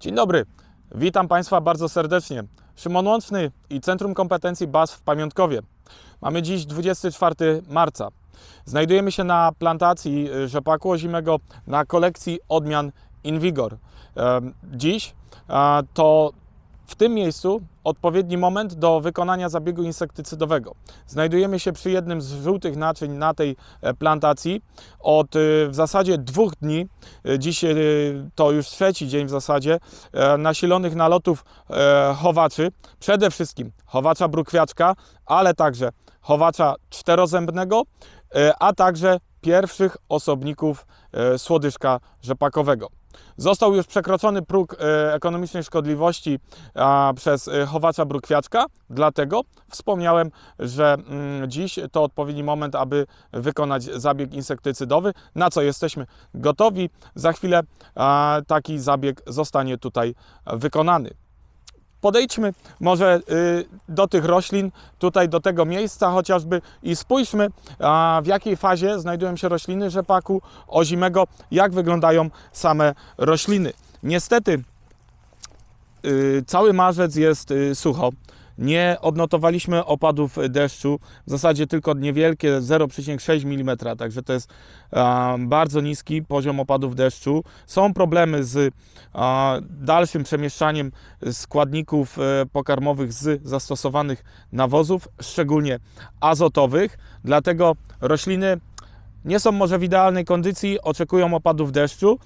Dzień dobry, witam Państwa bardzo serdecznie. Szymon Łączny i Centrum Kompetencji BAS w Pamiątkowie. Mamy dziś 24 marca. Znajdujemy się na plantacji y, rzepaku ozimego na kolekcji odmian Invigor. Dziś to w tym miejscu odpowiedni moment do wykonania zabiegu insektycydowego. Znajdujemy się przy jednym z żółtych naczyń na tej e, plantacji od y, w zasadzie dwóch dni. Y, Dziś to już trzeci dzień w zasadzie e, nasilonych nalotów e, chowaczy. Przede wszystkim chowacza brukwiaczka, ale także chowacza czterozębnego, e, a także pierwszych osobników e, słodyżka rzepakowego. Został już przekroczony próg e, ekonomicznej szkodliwości przez e, chowacza brukwiaczka, dlatego wspomniałem, że mm, dziś to odpowiedni moment, aby wykonać zabieg insektycydowy, na co jesteśmy gotowi. Za chwilę taki zabieg zostanie tutaj wykonany. Podejdźmy może y, do tych roślin, tutaj do tego miejsca chociażby i spójrzmy, w jakiej fazie znajdują się rośliny rzepaku ozimego, jak wyglądają same rośliny. Niestety y, cały marzec jest y, sucho. Nie odnotowaliśmy opadów deszczu, w zasadzie tylko niewielkie 0,6 mm, także to jest bardzo niski poziom opadów deszczu. Są problemy z dalszym przemieszczaniem składników e, pokarmowych z zastosowanych nawozów, szczególnie azotowych, dlatego rośliny nie są może w idealnej kondycji, oczekują opadów deszczu,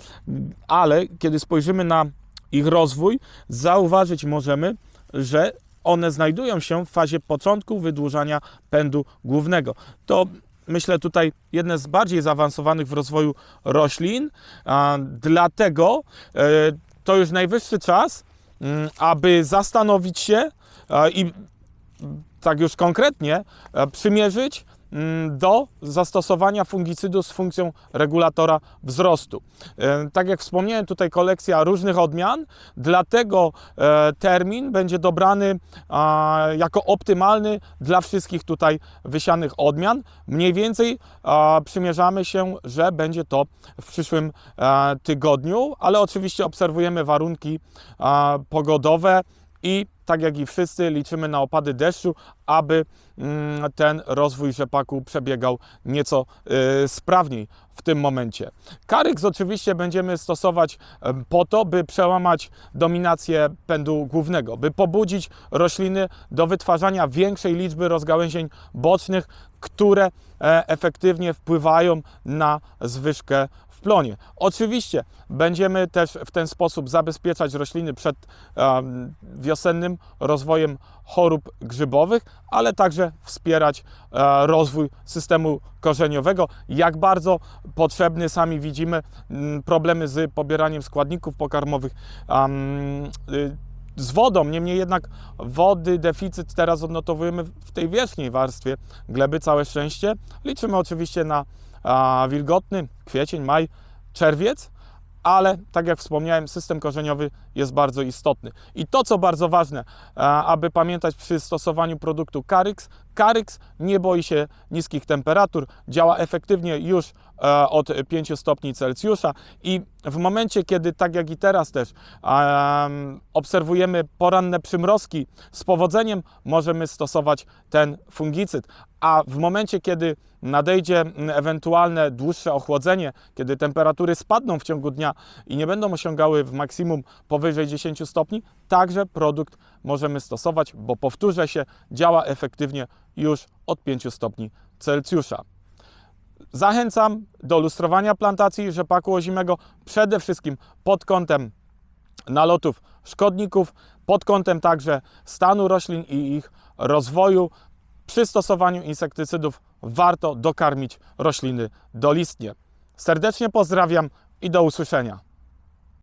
ale kiedy spojrzymy na ich rozwój, zauważyć możemy, że one znajdują się w fazie początku wydłużania pędu głównego. To myślę tutaj jedne z bardziej zaawansowanych w rozwoju roślin, dlatego e, to już najwyższy czas, mm, aby zastanowić się a, i tak już konkretnie e, przymierzyć do zastosowania fungicydu z funkcją regulatora wzrostu. E, Tak jak wspomniałem, tutaj kolekcja różnych odmian, dlatego e, termin będzie dobrany jako optymalny dla wszystkich tutaj wysianych odmian. Mniej więcej przymierzamy się, że będzie to w przyszłym e, tygodniu, ale oczywiście obserwujemy warunki pogodowe i tak jak i wszyscy liczymy na opady deszczu, aby mm, ten rozwój rzepaku przebiegał nieco y, sprawniej w tym momencie. Karyks oczywiście będziemy stosować po to, by przełamać dominację pędu głównego, by pobudzić rośliny do wytwarzania większej liczby rozgałęzień bocznych, które e, efektywnie wpływają na zwyżkę w plonie. Oczywiście będziemy też w ten sposób zabezpieczać rośliny przed wiosennym rozwojem chorób grzybowych, ale także wspierać e, rozwój systemu korzeniowego. Jak bardzo potrzebny, sami widzimy, mm, problemy z pobieraniem składników pokarmowych. y, z wodą, niemniej jednak wody deficyt teraz odnotowujemy w tej wierzchniej warstwie gleby, całe szczęście. Liczymy oczywiście na wilgotny kwiecień, maj, czerwiec, ale tak jak wspomniałem, system korzeniowy jest bardzo istotny. I to, co bardzo ważne, a, aby pamiętać przy stosowaniu produktu Caryx, Caryx nie boi się niskich temperatur, działa efektywnie już e, od 5 stopni Celsjusza i w momencie, kiedy tak jak i teraz też em, obserwujemy poranne przymrozki, z powodzeniem możemy stosować ten fungicyd. A w momencie, kiedy nadejdzie ewentualne dłuższe ochłodzenie, kiedy temperatury spadną w ciągu dnia i nie będą osiągały w maksimum powyżej 10 stopni, także produkt możemy stosować, bo powtórzę się, działa efektywnie już od 5 stopni Celsjusza. Zachęcam do lustrowania plantacji rzepaku ozimego przede wszystkim pod kątem nalotów szkodników, pod kątem także stanu roślin i ich rozwoju. Przy stosowaniu insektycydów warto dokarmić rośliny dolistnie. Serdecznie pozdrawiam i do usłyszenia.